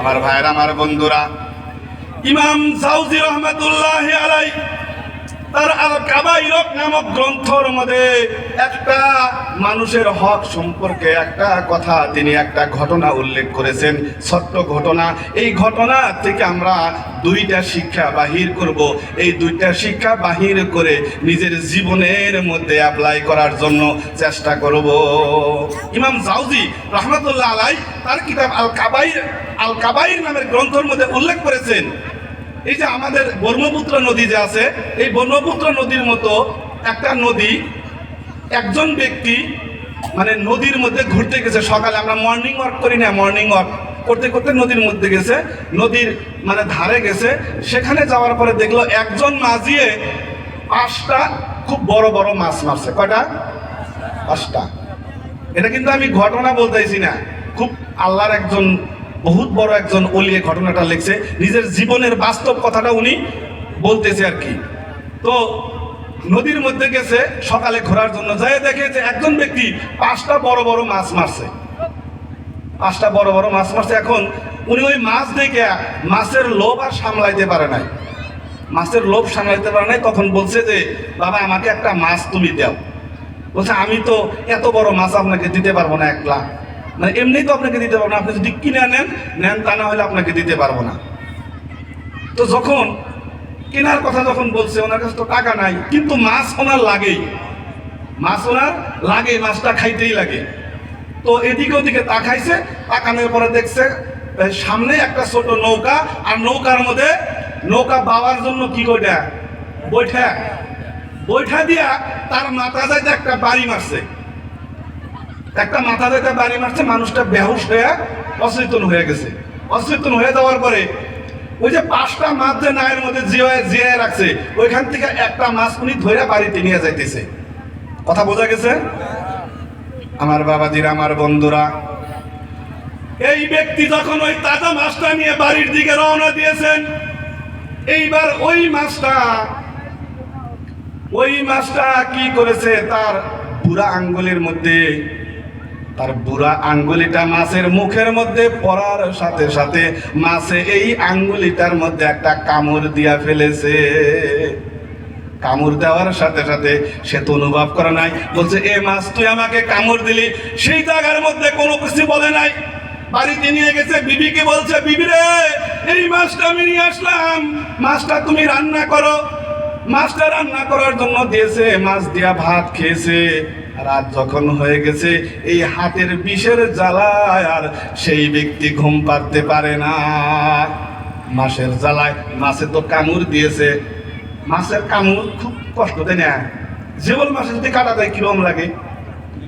আমার ভাইয়ের আমার বন্ধুরা। ইমাম সাউজি রহমতুল্লাহ আলাই তার আল কাবাইরক নামক গ্রন্থর মধ্যে একটা মানুষের হক সম্পর্কে একটা কথা তিনি একটা ঘটনা উল্লেখ করেছেন ছোট্ট ঘটনা। এই ঘটনা থেকে আমরা দুইটা শিক্ষা বাহির করব। এই দুইটা শিক্ষা বাহির করে নিজের জীবনের মধ্যে অ্যাপ্লাই করার জন্য চেষ্টা করব। ইমাম জাউজি রহমতুল্লাহ আলাই তার কিতাব আল কাবাইর আল কাবাইর নামের গ্রন্থের মধ্যে উল্লেখ করেছেন এই যে আমাদের ব্রহ্মপুত্র নদী যে আছে, এই ব্রহ্মপুত্র নদীর মতো একটা নদী, একজন ব্যক্তি মানে নদীর মধ্যে ঘুরতে গেছে। সকালে আমরা মর্নিং ওয়াক করি না মর্নিং ওয়াক করতে করতে নদীর মধ্যে গেছে, নদীর মানে ধারে গেছে। সেখানে যাওয়ার পরে দেখল একজন মাঝিয়ে পাঁচটা খুব বড় বড় মাছ মারছে। কয়টা? পাঁচটা। এটা কিন্তু আমি ঘটনা বলতেছি না। খুব আল্লাহর একজন বহুত বড় একজন অলিয়ে ঘটনাটা লিখছে। নিজের জীবনের বাস্তব কথাটা উনি বলতেছে আর কি। তো নদীর মধ্যে গেছে, সকালে ঘোরার জন্য। যাই দেখে যে একজন ব্যক্তি পাঁচটা বড় বড় মাছ মারছে। পাঁচটা বড় বড় মাছ মারছে। এখন উনি ওই মাছ দেখে মাছের লোভ আর সামলাইতে পারে নাই। মাছের লোভ সামলাইতে পারে নাই। তখন বলছে যে, বাবা, আমাকে একটা মাছ তুমি দাও। বলছে, আমি তো এত বড় মাছ আপনাকে দিতে পারব না একলা। মানে এমনি তো আপনাকে দিতে পারব না। আপনি যদি কিনে নেন নেন তা না হলে আপনাকে দিতে পারব না। তো যখন কেনার কথা যখন বলছে, ওনার কাছে তো টাকা নাই, কিন্তু মাছ ওনার লাগেই। মাছ ওনার লাগে, মাছটা খাইতেই লাগে। তো এদিকে ওদিকে তাকাইছে তাকানোর পরে দেখছে সামনে একটা ছোট নৌকা, আর নৌকার মধ্যে নৌকা বাবার জন্য কি কইটা? বৈঠা। বৈঠা দিয়া তার মাথা যাইতে একটা বাড়ি মারছে। একটা মাথা যাইতে বাড়ি মারছে, মানুষটা বেহুশ হয়ে অচেতন হয়ে গেছে। অচেতন হয়ে যাওয়ার পরে ওই যে পাঁচটা মাছ যে নায়ের মধ্যে জিয়ায় জিয়ে রাখছে, ওইখান থেকে একটা মাছ উনি ধরে বাড়িতে নিয়ে যাইতেছে। কথা বোঝা গেছে? আমার বাবাজির, আমার বন্ধুরা, এই ব্যক্তি যখন ওই তাজা মাছটা নিয়ে বাড়ির দিকে রওনা দিয়েছেন, এইবার ওই মাছটা ওই মাছটা কি করেছে? তার বুড়া আঙ্গুলের মধ্যে তার বুড়া আঙ্গুলিটা মাছের মুখের মধ্যে পড়ার সাথে সাথে মাছে এই আঙ্গুলিটার মধ্যে একটা কামড় দিয়া ফেলেছে। কামড় দেওয়ার সাথে সাথে সে তো অনুভব করে নাই। বলছে, এ মাছ, তুই আমাকে কামড় দিলি। সেই জায়গার মধ্যে কোনো কিছু বলে নাই। বাড়িতে নিয়ে গেছে, বিবিকে বলছে, বিবি রে, এই মাছটা আমি নিয়ে আসলাম। মাছটা তুমি রান্না করো। মাছটা রান্না করার জন্য দিয়েছে, মাছ দিয়া ভাত খেয়েছে। রাত যখন হয়ে গেছে, এই হাতের বিষের জ্বালায় আর সেই ব্যক্তি ঘুম পাড়তে পারে না। মাছের জ্বালায়, মাছে তো কামড় দিয়েছে। মাছের কামড় খুব কষ্ট দেয় না? জীবন মাছে যদি কাটা দেয়, কিরম লাগে?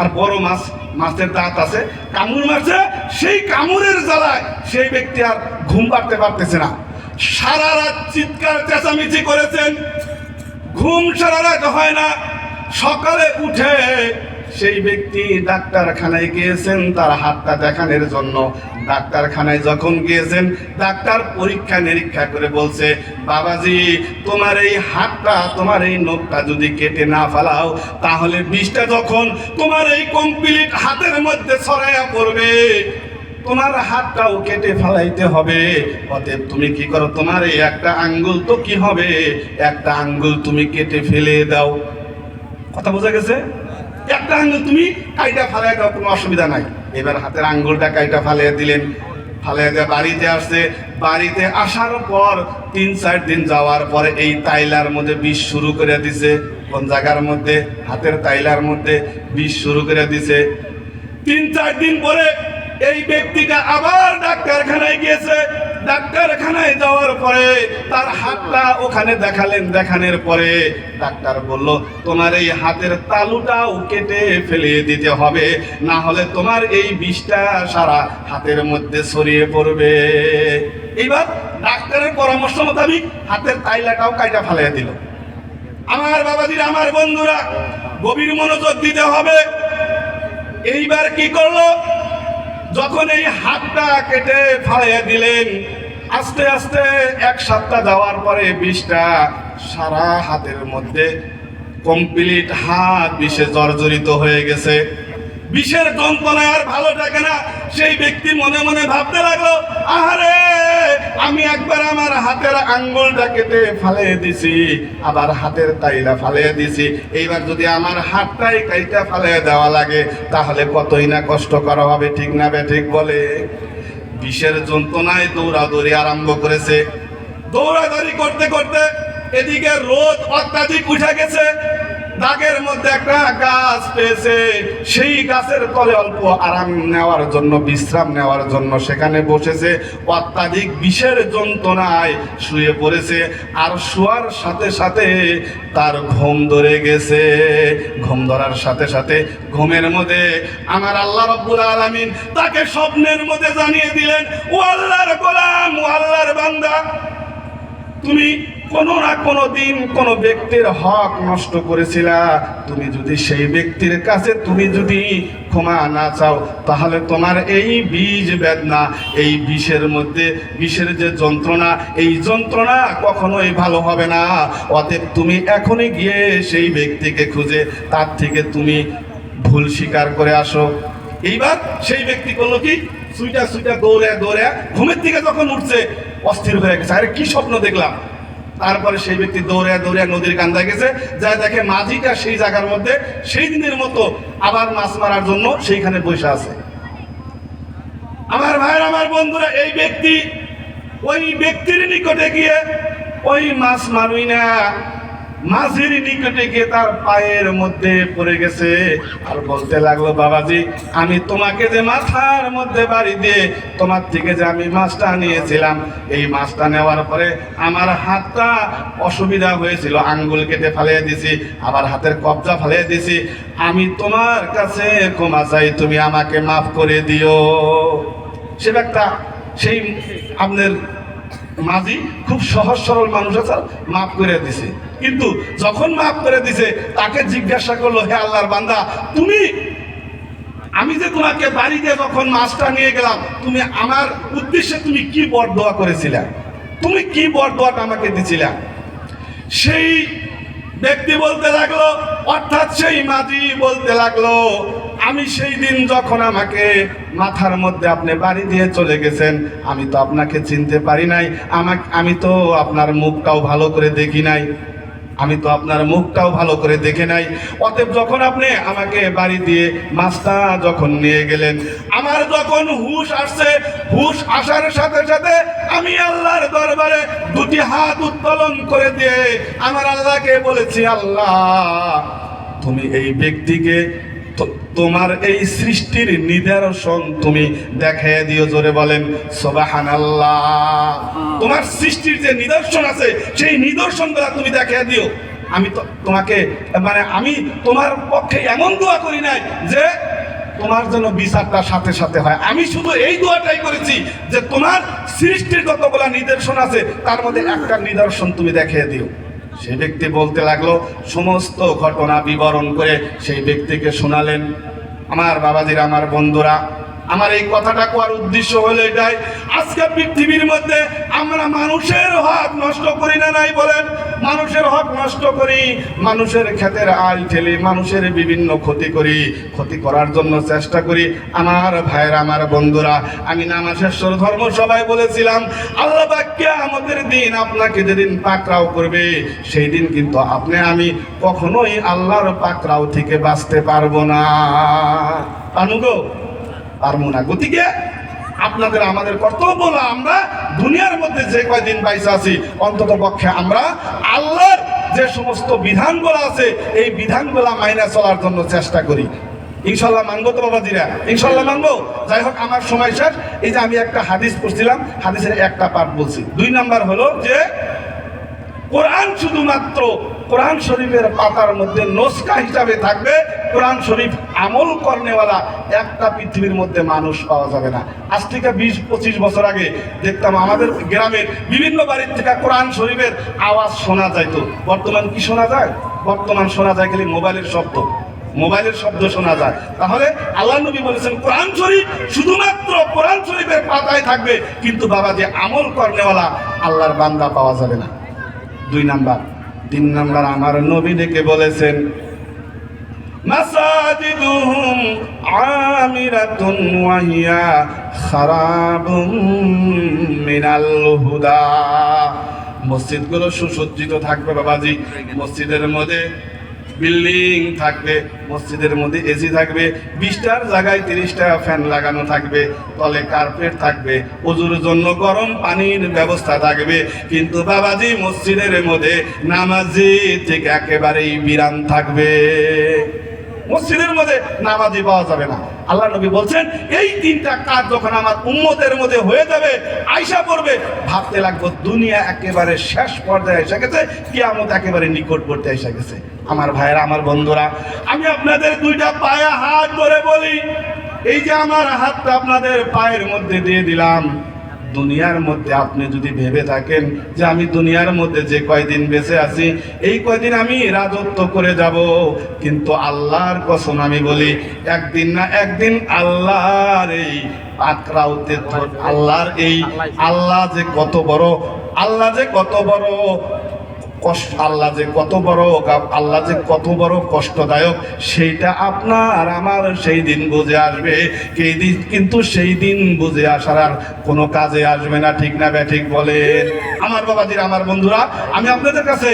আর বড় মাছ, মাছের দাঁত আছে, কামড় মারছে, সেই কামড়ের জ্বালায় সেই ব্যক্তি আর ঘুম পাড়তে পারতেছে না। সারা রাত চিৎকার, চেঁচামেচি করেছেন। ঘুম সারা রাত হয় না। সকালে উঠে সেই ব্যক্তি ডাক্তারখানায় গিয়েছেন, তার হাতটা দেখানোর জন্য। ডাক্তারখানায় যখন গিয়েছেন, ডাক্তার পরীক্ষা নিরীক্ষা করে বলছে, বাবাজি, তোমার এই হাতটা, তোমার এই নখটা যদি কেটে না ফেলাও, তাহলে বিষটা যখন তোমার এই কমপ্লিট হাতের মধ্যে ছড়াইয়া পড়বে তোমার হাতটাও কেটে ফেলাইতে হবে। অতএব তুমি কি করো? তোমার এই একটা আঙ্গুল তো কি হবে? একটা আঙ্গুল তুমি কেটে ফেলে দাও। কথা বোঝা গেছে? একটা আঙ্গুল তুমি কাইটা ফালাই দাও, কোনো অসুবিধা নাই। এবার হাতের আঙ্গুলটা কাইটা ফালিয়ে দিলেন। ফালিয়ে বাড়িতে আসছে। বাড়িতে আসার পর তিন, চার দিন যাওয়ার পরে এই তাইলার মধ্যে বিষ শুরু করে দিছে। কোন জায়গার মধ্যে? হাতের তাইলার মধ্যে বিষ শুরু করে দিছে। তিন, চার দিন পরে এই ব্যক্তিটা আবার ডাক্তারখানায় গিয়েছে। ডাক্তারখানায় যাওয়ার পরে তার হাতটা ওখানে দেখালেন, দেখানোর পরে ডাক্তার বলল, তোমার এই হাতের তালুটাও কেটে ফেলে দিতে হবে, না হলে তোমার এই বিষটা সারা হাতের মধ্যে ছড়িয়ে পড়বে। এইবার ডাক্তারের পরামর্শ মোতাবিক হাতের তাইলাটাও কাইটা ফেলে দিল। আমার বাবাজির, আমার বন্ধুরা, গভীর মনোযোগ দিতে হবে। এইবার কি করল? যখন এই হাতটা কেটে ফাড়িয়ে দিলেন, আস্তে আস্তে এক সপ্তাহ যাওয়ার পরে বিষটা সারা হাতের মধ্যে কমপ্লিট হাত বিষে জর্জরিত হয়ে গেছে। বিষের যন্ত্রণায় আর ভালো থাকে না। সেই ব্যক্তি মনে মনে ভাবতে লাগল, আহারে! আমি একবার আমার হাতের আঙ্গুলটা কেটে ফালে দিছি, আবার হাতের তাইলা ফালে দিছি। এইবার যদি আমার হাতটাই কাইটা ফালে দেওয়া লাগে, তাহলে কতই না কষ্ট করা হবে, ঠিক না ঠিক বলে? বিষের যন্ত্রণায় দৌড়াদৌড়ি আরম্ভ করেছে। দৌড়াদৌড়ি করতে করতে এদিকে রোদ অত্যাধিক উঠে গেছে। মধ্যে একটা গাছ পেয়েছে, সেই গাছের তলে অল্প আরাম নেওয়ার জন্য, বিশ্রাম নেওয়ার জন্য সেখানে বসেছে। অত্যাধিক বিষের যন্ত্রণায় শুয়ে পড়েছে আর শোয়ার সাথে সাথে তার ঘুম ধরে গেছে। ঘুম ধরার সাথে সাথে ঘুমের মধ্যে আমার আল্লাহ রব্বুল আলামিন তাকে স্বপ্নের মধ্যে জানিয়ে দিলেন, ও আল্লাহর গোলাম, ও আল্লাহর বান্দা তুমি কোনো না কোনো দিন কোনো ব্যক্তির হক নষ্ট করেছিলা। তুমি যদি সেই ব্যক্তির কাছে তুমি যদি ক্ষমা না চাও, তাহলে তোমার এই বীজ বেদনা, এই বিষের মধ্যে, বিষের যে যন্ত্রণা, এই যন্ত্রণা কখনোই ভালো হবে না। অতএব তুমি এখনই গিয়ে সেই ব্যক্তিকে খুঁজে, তার থেকে তুমি ভুল স্বীকার করে আসো। এইবার সেই ব্যক্তি করল কি? সুইটা সুইটা দৌড়ে দৌড়ে ঘুমের দিকে যখন উঠছে অস্থির হয়ে গেছে। আরে কি স্বপ্ন দেখলাম? তারপরে সেই ব্যক্তি দৌড়ে দৌড়ে নদীর কান্দায় গেছে। যা দেখে মাঝিটা সেই জায়গার মধ্যে সেই দিনের মতো আবার মাছ মারার জন্য সেইখানে বসে আছে। আমার ভাইয়ের, আমার বন্ধুরা, এই ব্যক্তি, ওই ব্যক্তির নিকটে গিয়ে ওই মাছ মারুই না। মাঝির নিকটে গিয়ে তার পায়ের মধ্যে পড়ে গেছে। আর বলতে লাগল, বাবাজি, আমি তোমাকে যে মাথার মধ্যে বাড়ি দিয়ে তোমার থেকে যে আমি মাছটা নিয়েছিলাম এই মাছটা নেওয়ার পরে আমার হাতটা অসুবিধা হয়েছিল। আঙ্গুল কেটে ফালিয়ে দিছি, আবার হাতের কবজা ফালিয়ে দিছি। আমি তোমার কাছে ক্ষমা চাই, তুমি আমাকে মাফ করে দিও। সে একটা সেই আপনার মাঝি খুব সহজ সরল মানুষ আছে মাফ করে দিছে। কিন্তু যখন মাফ করে দিছে, তাকে জিজ্ঞাসা করল, হে আল্লাহর বান্দা, তুমি, আমি যে তোমাকে বাড়ি দিয়ে যখন মাছটা নিয়ে গেলাম, তুমি আমার উদ্দেশ্যে তুমি কি বর দোয়া করেছিলে? তুমি কি বর দোয়াটা আমাকে দিছিলে? সেই ব্যক্তি বলতে লাগল, অর্থাৎ সেই মাঝি বলতে লাগল আমি সেই দিন যখন আমাকে মাথার মধ্যে আপনি বাড়ি দিয়ে চলে গেছেন, আমি তো আপনাকে চিনতে পারি নাই। আমাকে আমি তো আপনার মুখটাও ভালো করে দেখি নাই। আমি তো আপনার মুখটাও ভালো করে দেখে নাই। অতএব যখন আপনি আমাকে বাড়ি দিয়ে মাছটা যখন নিয়ে গেলেন, আমার যখন হুশ আসছে, হুশ আসার সাথে সাথে আমি আল্লাহর দরবারে দুটি হাত উত্তোলন করে দিয়ে আমার আল্লাহকে বলেছি, আল্লাহ, তুমি এই ব্যক্তিকে তোমার এই সৃষ্টির নিদর্শন তুমি দেখাই দিও, জোরে বলেন সোবাহান তোমার সৃষ্টির যে নিদর্শন আছে, সেই নিদর্শনগুলো তুমি দেখাই দিও। আমি তো তোমাকে মানে আমি তোমার পক্ষে এমন দোয়া করি নাই যে তোমার জন্য বিচারটা সাথে সাথে হয়। আমি শুধু এই দোয়াটাই করেছি যে তোমার সৃষ্টির যতগুলা নিদর্শন আছে, তার মধ্যে একটা নিদর্শন তুমি দেখিয়ে দিও। সেই ব্যক্তি বলতে লাগল, সমস্ত ঘটনা বিবরণ করে সেই ব্যক্তিকে শোনালেন। আমার বাবাজির, আমার বন্ধুরা আমার এই কথাটা কোয়ার উদ্দেশ্য হলো এটাই। আজকে পৃথিবীর মধ্যে আমরা মানুষের হক নষ্ট করি না নাই বলেন? মানুষের হক নষ্ট করি, মানুষের ক্ষেতের আল ঠেলি, মানুষের বিভিন্ন ক্ষতি করি, ক্ষতি করার জন্য চেষ্টা করি। আমার ভাইয়ের, আমার বন্ধুরা, আমি নামাশেশ্বর ধর্ম সবাই বলেছিলাম, আল্লাহ বাক্যে আমাদের দিন আপনাকে যেদিন পাকরাও করবে, সেই দিন কিন্তু আপনি, আমি কখনোই আল্লাহর পাকরাও থেকে বাঁচতে পারব না। পানুগো পারব না গতিকে আপনাদের আমাদের কর্তব্য হলো আমরা দুনিয়ার মধ্যে যে কয়দিন বাইসে আছি, অন্তত পক্ষে আমরা আল্লাহর যে সমস্ত বিধানগুলো আছে, এই বিধানগুলো মাইনে চলার জন্য চেষ্টা করি। ইনশাল্লাহ মানবো তো বাবাজিরা? ইনশাল্লাহ মানবো? যাই হোক, আমার সময় শেষ। এই যে আমি একটা হাদিস পড়ছিলাম, হাদিসের একটা পার্ট বলছি। দুই নাম্বার হলো যে, কোরআন শুধুমাত্র কোরআন শরীফের পাতার মধ্যে নস্কা হিসাবে থাকবে। কোরআন শরীফ আমল কর্নেওয়ালা একটা পৃথিবীর মধ্যে মানুষ পাওয়া যাবে না। আজ থেকে বিশ, পঁচিশ বছর আগে দেখতাম আমাদের গ্রামের বিভিন্ন বাড়ির থেকে কোরআন শরীফের আওয়াজ শোনা যাইতো। বর্তমান কি শোনা যায়? বর্তমান শোনা যায় খালি মোবাইলের শব্দ। মোবাইলের শব্দ শোনা যায়। তাহলে আল্লাহ নবী বলেছেন, কোরআন শরীফ শুধুমাত্র কোরআন শরীফের পাতায় থাকবে, কিন্তু বাবা যে আমল কর্নেওয়ালা আল্লাহর বান্দা পাওয়া যাবে না। দুই নাম্বার তিন নাম্বার আমার নবী ডেকে বলেছেন, মাসাজিদুহুম আমিরাতুন ওয়াহিয়া খারাবুম মিনাল হুদা। মসজিদগুলো সুসজ্জিত থাকবে বাবাজি। মসজিদের মধ্যে বিল্ডিং থাকবে, মসজিদের মধ্যে এসি থাকবে, বিশটার জায়গায় তিরিশটা ফ্যান লাগানো থাকবে, তলে কার্পেট থাকবে অজুর জন্য গরম পানির ব্যবস্থা থাকবে। কিন্তু বাবাজি, মসজিদের মধ্যে নামাজি থেকে একেবারেই বিরান থাকবে। মসজিদের মধ্যে নামাজি পাওয়া যাবে না। আল্লাহ নবী বলছেন, এই তিনটা কাজ যখন আমার উম্মতের মধ্যে হয়ে যাবে আয়সা পড়বে। ভাবতে লাগবো, দুনিয়া একেবারে শেষ পর্যায়ে এসে গেছে, কিয়ামত একেবারে নিকটবর্তী এসে গেছে। আমার ভাইয়েরা, আমার বন্ধুরা, আমি আপনাদের দুইটা পায়ে হাত ধরে বলি, এই যে আমার হাতটা আপনাদের পায়ের মধ্যে দিয়ে দিলাম দুনিয়ার মধ্যে আপনি যদি ভেবে থাকেন যে আমি দুনিয়ার মধ্যে যে কয়দিন বেঁচে আছি, এই কয়দিন আমি রাজত্ব করে যাব। কিন্তু আল্লাহর কসম আমি বলি, একদিন না একদিন আল্লাহর এই আক্রাউতে আল্লাহর এই আল্লাহ যে কত বড়, আল্লাহ যে কত বড় কষ্ট, আল্লাহ যে কত বড় আল্লাহ যে কত বড় কষ্টদায়ক, সেইটা আপনার, আমার সেই দিন বুঝে আসবে। সেই দিন, কিন্তু সেই দিন বুঝে আসার আর কোনো কাজে আসবে না, ঠিক না ব্যাঠিক বলে আমার বাবাজির, আমার বন্ধুরা, আমি আপনাদের কাছে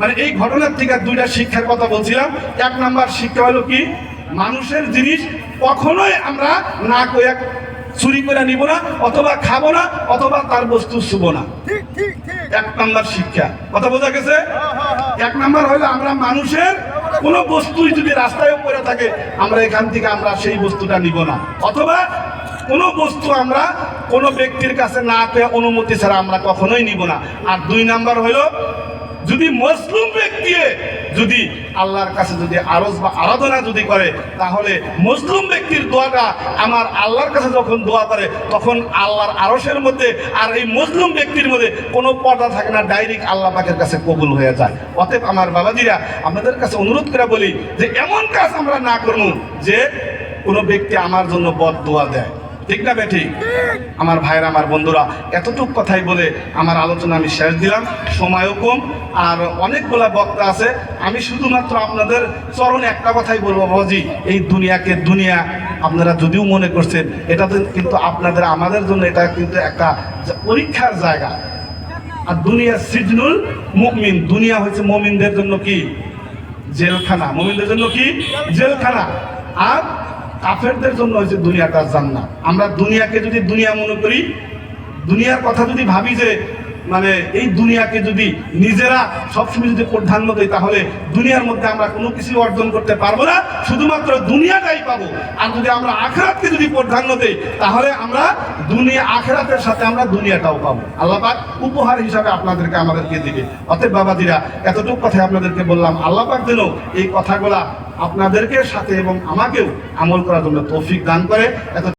মানে এই ঘটনার থেকে দুইটা শিক্ষার কথা বলছিলাম। এক নাম্বার শিক্ষা হলো কি, মানুষের জিনিস কখনোই আমরা না কয়ে চুরি করে নিব না অথবা খাব না অথবা তার বস্তু শুভ না। এক নাম্বার শিক্ষা। কথা বোঝা গেছে? এক নাম্বার হলো আমরা মানুষের কোন বস্তুই যদি রাস্তায় পড়ে থাকে আমরা এখান থেকে আমরা সেই বস্তুটা নিব না। অথবা কোন বস্তু আমরা কোন ব্যক্তির কাছে না পেয়ে অনুমতি ছাড়া আমরা কখনোই নিব না। আর দুই নাম্বার হলো যদি মজলুম ব্যক্তি যদি আল্লাহর কাছে যদি আরজ বা আরাধনা যদি করে, তাহলে মজলুম ব্যক্তির দোয়াটা আমার আল্লাহর কাছে যখন দোয়া করে, তখন আল্লাহর আরসের মধ্যে আর এই মজলুম ব্যক্তির মধ্যে কোনো পর্দা থাকে না, ডাইরেক্ট আল্লাহ পাকের কাছে কবুল হয়ে যায়। অতএব আমার বাবাজিরা, আপনাদের কাছে অনুরোধ করে বলি যে, এমন কাজ আমরা না করব যে কোনো ব্যক্তি আমার জন্য বদ দোয়া দেয়। ঠিক না বেঠি আমার ভাইরা আমার বন্ধুরা, এতটুকু কথাই বলে আমার আলোচনা আমি শেষ দিলাম। সময়ও কম, আর অনেকগুলা বক্তা আছে। আমি শুধুমাত্র আপনাদের চরণে একটা কথাই বলব, বাবাজি, এই দুনিয়াকে দুনিয়া আপনারা যদিও মনে করছেন, এটা কিন্তু আপনাদের, আমাদের জন্য এটা কিন্তু একটা পরীক্ষার জায়গা। আর দুনিয়া সিজনুল মুমিন, দুনিয়া হচ্ছে মমিনদের জন্য কি? জেলখানা। মমিনদের জন্য কি? জেলখানা। আর কাফেরদের জন্য হয়েছে দুনিয়াটা জান্নাত। আমরা দুনিয়াকে যদি দুনিয়া মনে করি, দুনিয়ার কথা যদি ভাবি যে মানে এই দুনিয়াকে যদি নিজেরা সবসময় যদি প্রাধান্য দেয়, তাহলে দুনিয়ার মধ্যে আমরা কোনো কিছু অর্জন করতে পারব না। শুধুমাত্র দুনিয়াটাই পাবো। আর যদি আমরা আখরাতকে যদি প্রাধান্য দেই, তাহলে আমরা দুনিয়া, আখরাতের সাথে আমরা দুনিয়াটাও পাবো। আল্লাহ পাক উপহার হিসাবে আপনাদেরকে আমাদেরকে দিবে। অতএব বাবাজিরা, এতটুকু কথা আপনাদেরকে বললাম। আল্লাহ পাক যেন এই কথাগুলা আপনাদেরকে সাথে এবং আমাকেও আমল করার জন্য তৌফিক দান করে। এত